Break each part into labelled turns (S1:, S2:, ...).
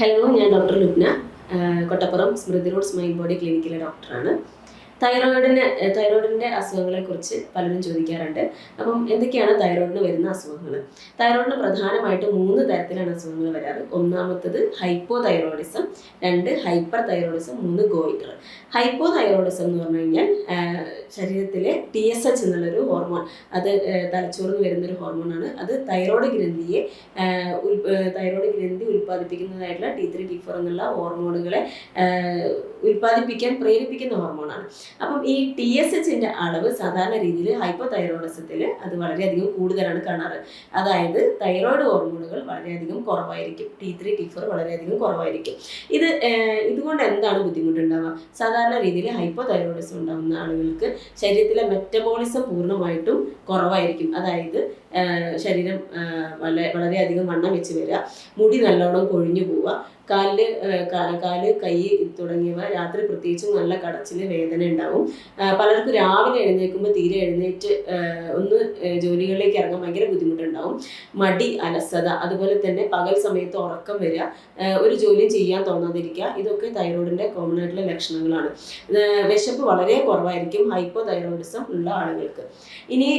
S1: Hello ഞാൻ doctor Lubna. Kottappuram Smriti road smile body ക്ലിനിക്കിലെ ഡോക്ടറാണ്. തൈറോയിഡിന് തൈറോയിഡിന്റെ അസുഖങ്ങളെക്കുറിച്ച് പലരും ചോദിക്കാറുണ്ട്. അപ്പം എന്തൊക്കെയാണ് തൈറോയിഡിന് വരുന്ന അസുഖങ്ങൾ തൈറോയിഡിന് പ്രധാനമായിട്ട് മൂന്ന് തരത്തിലാണ് അസുഖങ്ങൾ വരാറ്. ഒന്നാമത്തത് ഹൈപ്പോ തൈറോയിഡിസം രണ്ട് ഹൈപ്പർ തൈറോയിഡിസം മൂന്ന് ഗോയിറ്റർ ഹൈപ്പോ തൈറോയിഡിസം എന്ന് പറഞ്ഞു കഴിഞ്ഞാൽ ശരീരത്തിലെ ടി എസ് എച്ച് എന്നുള്ളൊരു ഹോർമോൺ. അത് തലച്ചോറിന് വരുന്നൊരു ഹോർമോണാണ്. അത് തൈറോയ്ഡ് ഗ്രന്ഥിയെ തൈറോയിഡ് ഗ്രന്ഥി ഉൽപ്പാദിപ്പിക്കുന്നതായിട്ടുള്ള ടി ത്രീ ടി ഫോർ എന്നുള്ള ഹോർമോണുകളെ ഉൽപ്പാദിപ്പിക്കാൻ പ്രേരിപ്പിക്കുന്ന ഹോർമോണാണ്. അപ്പം ഈ ടി എസ് എച്ചിന്റെ അളവ് സാധാരണ രീതിയിൽ ഹൈപ്പോ തൈറോയിഡിസത്തിൽ അത് വളരെയധികം കൂടുതലാണ് കാണാറ്. അതായത് തൈറോയിഡ് ഹോർമോണുകൾ വളരെയധികം കുറവായിരിക്കും. ടി ത്രീ ടി ഫോർ വളരെയധികം കുറവായിരിക്കും. ഇത് ഇതുകൊണ്ട് എന്താണ് ബുദ്ധിമുട്ടുണ്ടാവുക? സാധാരണ രീതിയിൽ ഹൈപ്പോ തൈറോയിഡിസം ഉണ്ടാകുന്ന ആളുകൾക്ക് ശരീരത്തിലെ മെറ്റബോളിസം പൂർണമായിട്ടും കുറവായിരിക്കും. അതായത് ശരീരം വളരെ വളരെയധികം വണ്ണം വെച്ച് വരിക മുടി നല്ലോണം കൊഴിഞ്ഞു പോവുക കാലിൽ കാൽ കൈ തുടങ്ങിയവ രാത്രി പ്രത്യേകിച്ചും നല്ല കടച്ചിൽ വേദന ഉണ്ടാവും. പലർക്കും രാവിലെ എഴുന്നേൽക്കുമ്പോൾ തീരെ എഴുന്നേറ്റ് ഒന്ന് ജോലികളിലേക്ക് ഇറങ്ങാൻ ഭയങ്കര ബുദ്ധിമുട്ടുണ്ടാവും. മടി അലസത അതുപോലെ തന്നെ പകൽ സമയത്ത് ഉറക്കം വരിക ഒരു ജോലിയും ചെയ്യാൻ തോന്നാതിരിക്കുക ഇതൊക്കെ തൈറോയിഡിന്റെ കോമൺ ആയിട്ടുള്ള ലക്ഷണങ്ങളാണ്. വിശപ്പ് വളരെ കുറവായിരിക്കും ഹൈപ്പോ തൈറോയിഡിസം ഉള്ള ആളുകൾക്ക്. ഇനി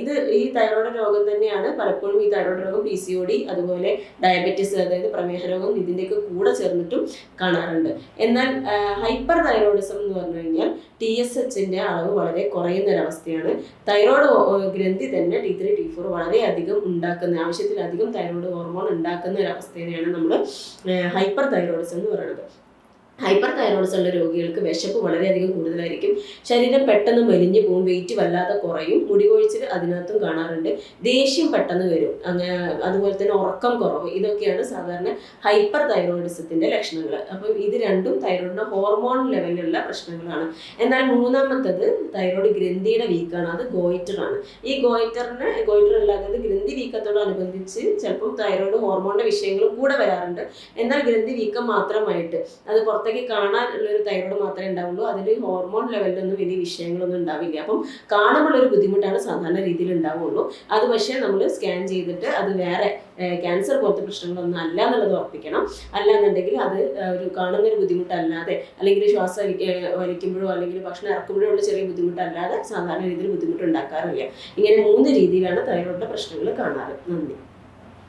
S1: ഇത് ഈ തൈറോയിഡ് രോഗം തന്നെയാണ് പലപ്പോഴും ഈ തൈറോയിഡ് രോഗം പി അതുപോലെ ഡയബറ്റിസ് അതായത് പ്രമേഹ രോഗം ഇതിന്റെയൊക്കെ കൂടെ ചേർന്നിട്ടും കാണാറുണ്ട്. എന്നാൽ ഹൈപ്പർ തൈറോയിഡിസം എന്ന് പറഞ്ഞു കഴിഞ്ഞാൽ ടി എസ് എച്ചിന്റെ അളവ് വളരെ കുറയുന്ന ഒരവസ്ഥയാണ് തൈറോയ്ഡ് ഗ്രന്ഥി തന്നെ ടി ത്രീ ടി ഫോർ വളരെയധികം ഉണ്ടാക്കുന്ന ആവശ്യത്തിലധികം തൈറോയ്ഡ് ഹോർമോൺ ഉണ്ടാക്കുന്ന ഒരു അവസ്ഥയാണ് നമ്മൾ ഹൈപ്പർ തൈറോയിഡിസം എന്ന് പറയുന്നത്. ഹൈപ്പർ തൈറോയിഡ്സ് ഉള്ള രോഗികൾക്ക് വിശപ്പ് വളരെയധികം കൂടുതലായിരിക്കും. ശരീരം പെട്ടെന്ന് മെലിഞ്ഞു പോകും വെയിറ്റ് വല്ലാതെ കുറയും. മുടി കൊഴിച്ചിൽ അതിനകത്തും കാണാറുണ്ട്. ദേഷ്യം പെട്ടെന്ന് വരും. അങ്ങനെ അതുപോലെ തന്നെ ഉറക്കം കുറവ്. ഇതൊക്കെയാണ് സാധാരണ ഹൈപ്പർ തൈറോയിഡിസത്തിന്റെ ലക്ഷണങ്ങൾ. അപ്പം ഇത് രണ്ടും തൈറോയിഡിന്റെ ഹോർമോൺ ലെവലിലുള്ള പ്രശ്നങ്ങളാണ്. എന്നാൽ മൂന്നാമത്തത് തൈറോയിഡ് ഗ്രന്ഥിയുടെ വീക്കാണ് അത് ഗോയിറ്റർ ആണ്. ഈ ഗോയിറ്ററിന് ഗോയിറ്റർ അല്ലാതെ ഗ്രന്ഥി വീക്കത്തോടനുബന്ധിച്ച് ചിലപ്പം തൈറോയിഡ് ഹോർമോണിന്റെ വിഷയങ്ങളും കൂടെ വരാറുണ്ട്. എന്നാൽ ഗ്രന്ഥി വീക്കം മാത്രമായിട്ട്. അത് പുറത്തേക്ക് കാണാനുള്ള ഒരു തൈറോയ്ഡ് മാത്രമേ ഉണ്ടാവുള്ളൂ. അതിൽ ഹോർമോൺ ലെവലിലൊന്നും വലിയ വിഷയങ്ങളൊന്നും ഉണ്ടാവില്ല. അപ്പം ഒരു ബുദ്ധിമുട്ടാണ് സാധാരണ രീതിയിൽ ഉണ്ടാവുള്ളൂ. അത് പക്ഷേ നമ്മൾ സ്കാൻ ചെയ്തിട്ട് അത് വേറെ ക്യാൻസർ പോലത്തെ പ്രശ്നങ്ങളൊന്നും അല്ല എന്നുള്ളത് ഉറപ്പിക്കണം. അല്ലാന്നുണ്ടെങ്കിൽ അത് ഒരു കാണുന്ന ഒരു ബുദ്ധിമുട്ടല്ലാതെ അല്ലെങ്കിൽ ശ്വാസം വലിക്ക വലിക്കുമ്പോഴോ അല്ലെങ്കിൽ ഭക്ഷണം ഇറക്കുമ്പോഴോ ഉള്ള ചെറിയ ബുദ്ധിമുട്ടല്ലാതെ സാധാരണ രീതിയിൽ ബുദ്ധിമുട്ട് ഉണ്ടാക്കാറില്ല ഇങ്ങനെ മൂന്ന് രീതിയിലാണ് തൈറോയിഡിന്റെ പ്രശ്നങ്ങൾ കാണാറ്. നന്ദി.